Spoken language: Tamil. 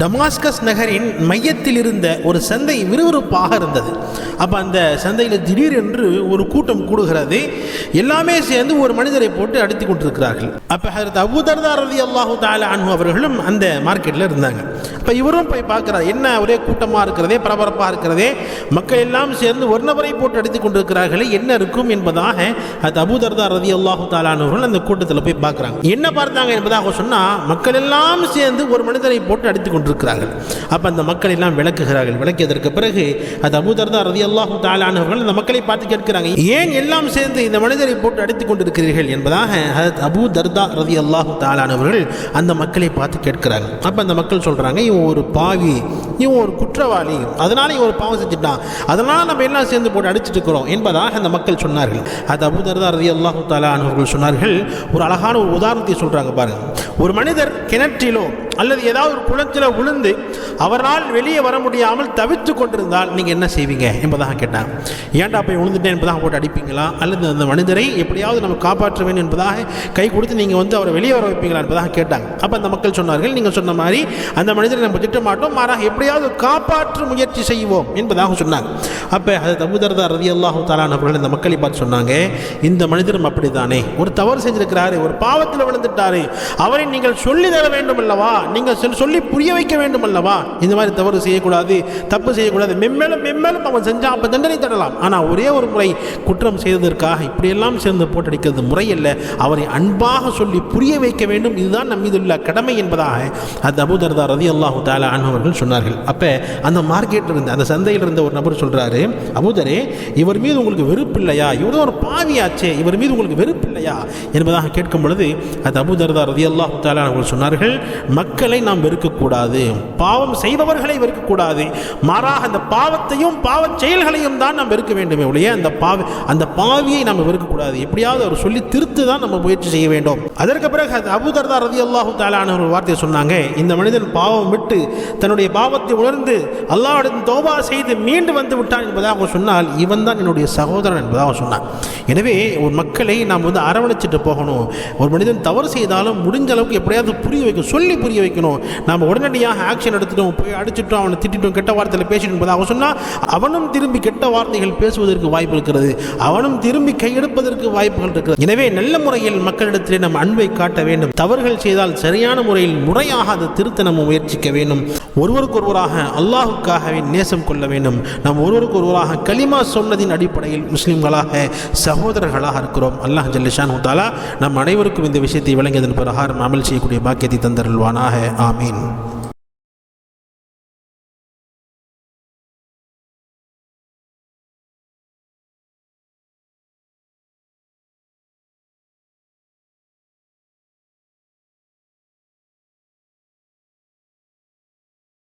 டமாஸ்கஸ் நகரின் மையத்தில் இருந்த ஒரு சந்தை விறுவிறுப்பாக இருந்தது. அப்போ அந்த சந்தையில் திடீரென்று ஒரு கூட்டம் கூடுகிறது. எல்லாமே சேர்ந்து ஒரு மனிதரை போட்டு அடித்து கொண்டிருக்கிறார்கள். அப்போ ஹசரத் அபூதர்தா ரதி அல்லாஹு தாலா அன்பு அவர்களும் அந்த மார்க்கெட்டில் இருந்தாங்க. அப்போ இவரும் போய் பார்க்குறார் என்ன ஒரே கூட்டமாக இருக்கிறதே பரபரப்பாக இருக்கிறதே. மக்கள் எல்லாம் சேர்ந்து ஒரு நபரை போட்டு அடித்து கொண்டிருக்கிறார்களே என்ன இருக்கும் என்பதாக அது அபூதர்தா ரதி அல்லாஹு தாலானவர்கள் அந்த கூட்டத்தில் போய் பார்க்குறாங்க. என்ன பார்த்தாங்க என்பதாக சொன்னால் மக்கள் எல்லாம் சேர்ந்து ஒரு மனிதரை போட்டு அடித்து கொண்டு கொண்டிருக்கிறார்கள். அப்போ அந்த மக்கள் எல்லாம் விளக்குகிறார்கள். விளக்கியதற்கு பிறகு அது அபூதர்தா ரதி அல்லாஹு தாலானவர்கள் அந்த மக்களை பார்த்து கேட்கிறாங்க. ஏன் எல்லாம் சேர்ந்து இந்த மனிதரை போட்டு அடித்துக் கொண்டிருக்கிறீர்கள் என்பதாக ஹதரத் அபூ தர்தா ரதி அல்லாஹு தாலானவர்கள் அந்த மக்களை பார்த்து கேட்கிறாங்க அப்போ அந்த மக்கள் சொல்கிறாங்க இவன் ஒரு பாவி இவன் ஒரு குற்றவாளி அதனால இவன் ஒரு பாவம் செஞ்சுட்டான். அதனால நம்ம எல்லாம் சேர்ந்து போட்டு அடிச்சிட்டு இருக்கிறோம் என்பதாக அந்த மக்கள் சொன்னார்கள். அது அபு தர்தா ரதி அல்லாஹு தாலானவர்கள் சொன்னார்கள். ஒரு அழகான ஒரு உதாரணத்தை சொல்கிறாங்க பாருங்கள் ஒரு மனிதர் கிணற்றிலோ அல்லது ஏதாவது ஒரு குளத்தில் விழுந்து அவரால் வெளியே வர முடியாமல் தவித்து கொண்டிருந்தால் நீங்கள் என்ன செய்வீங்க என்பதாக கேட்டார். ஏன்டா போய் விழுந்துட்டேன் என்பதாக போட்டு அடிப்பீங்களா? அல்லது அந்த மனிதரை எப்படியாவது நம்ம காப்பாற்ற வேண்டும் என்பதாக கை கொடுத்து நீங்கள் வந்து அவரை வெளியே வர வைப்பீங்களா என்பதாக கேட்டாங்க அப்போ அந்த மக்கள் சொன்னார்கள் நீங்கள் சொன்ன மாதிரி அந்த மனிதரை நம்ம திட்ட மாட்டோம் மாறாக எப்படியாவது காப்பாற்ற முயற்சி செய்வோம் என்பதாக சொன்னாங்க. அப்போ அது தபுதர்தா ரதி அல்லாஹு தாலான் அவர்கள் இந்த மக்களை பார்த்து சொன்னாங்க இந்த மனிதரும் அப்படித்தானே ஒரு தவறு செஞ்சிருக்கிறாரு ஒரு பாவத்தில் விழுந்துட்டாரு அவரை நீங்கள் சொல்லி தர வேண்டும் அல்லவா? நீங்கள் சொல்லி புரிய வைக்க வேண்டும் அல்லவா? இந்த மாதிரி தவறு செய்யக்கூடாது தப்பு செய்யக்கூடாது. மெம்மேலும் மெம்மேலும் அவன் செஞ்சால் அப்போ தண்டனை தரலாம். ஆனால் ஒரே ஒரு முறை குற்றம் செய்ததற்காக இப்படியெல்லாம் சேர்ந்து போட்டடிக்கிறது முறையல்ல அவரை அன்பாக சொல்லி புரிய வைக்க வேண்டும். இதுதான் நம் மீது உள்ள கடமை என்பதாக அது அபுதர்தா ரதி அல்லாஹு தாலா அன்பவர்கள் சொன்னார்கள். அப்போ அந்த மார்க்கெட்டில் இருந்த அந்த சந்தையில் இருந்த ஒரு நபர் சொல்கிறாரு அபுதரே இவர் மீது உங்களுக்கு வெறுப்பு இல்லையா? இவர் ஒரு பாவியாச்சே இவர் மீது உங்களுக்கு வெறுப்பு இல்லையா? என்பதாக கேட்கும் பொழுது அது அபுதர்தா ரதி அல்லாஹு தாலா அவர்கள் சொன்னார்கள் மக் மக்களை நாம் வெறுக்கக்கூடாது. பாவம் செய்பவர்களை வெறுக்கக்கூடாது. மாறாக அந்த பாவத்தையும் பாவ செயல்களையும் தான் நாம் வெறுக்க வேண்டுமே ஒழிய அந்த பாவ அந்த பாவியை நாம் வெறுக்கக்கூடாது. எப்படியாவது அவர் சொல்லி திருத்து தான் நம்ம முயற்சி செய்ய வேண்டும். அதற்கு பிறகு அது அபுதர்தா ரதி அல்லாஹு தாலான ஒரு வார்த்தையை சொன்னாங்க. இந்த மனிதன் பாவம் விட்டு தன்னுடைய பாவத்தை உணர்ந்து அல்லாவுடன் தோபா செய்து மீண்டு வந்து விட்டான் என்பதாக சொன்னால் இவன் தான் என்னுடைய சகோதரன் என்பதாக சொன்னான் எனவே ஒரு மக்களை நாம் வந்து அரவணைச்சிட்டு போகணும். ஒரு மனிதன் தவறு செய்தாலும் முடிஞ்ச அளவுக்கு எப்படியாவது புரிய வைக்க சொல்லி புரிய வைக்கணும். நம்ம உடனடியாக ஆக்ஷன் எடுத்துட்டோம் போய் அடிச்சிட்டோம் அவனை திட்டிட்டோம் கெட்ட வார்த்தையில் பேசிட்டு அவன் சொன்னால் அவனும் திரும்பி கெட்ட வார்த்தைகள் பேசுவதற்கு வாய்ப்பு இருக்கிறது. அவனும் திரும்பி கையெடுப்பதற்கு வாய்ப்புகள் இருக்கிறது. எனவே நல்ல முறையில் மக்களிடத்திலே நம் அன்பை காட்ட வேண்டும். தவறுகள் செய்தால் சரியான முறையில் முறையாக அதை திருத்த நம்ம முயற்சிக்க வேண்டும். ஒருவருக்கொருவராக அல்லாஹுக்காகவே நேசம் கொள்ள வேண்டும். நாம் ஒருவருக்கொருவராக கலிமா சொன்னதின் அடிப்படையில் முஸ்லிம்களாக சகோதரர்களாக இருக்கிறோம். அல்லாஹ் ஜல்லிஷான் தாலா நம் அனைவருக்கும் இந்த விஷயத்தை விளங்கியதன் பிரகாரம் அமல் செய்யக்கூடிய பாக்கியத்தை தந்தருள்வானாக. আমিন।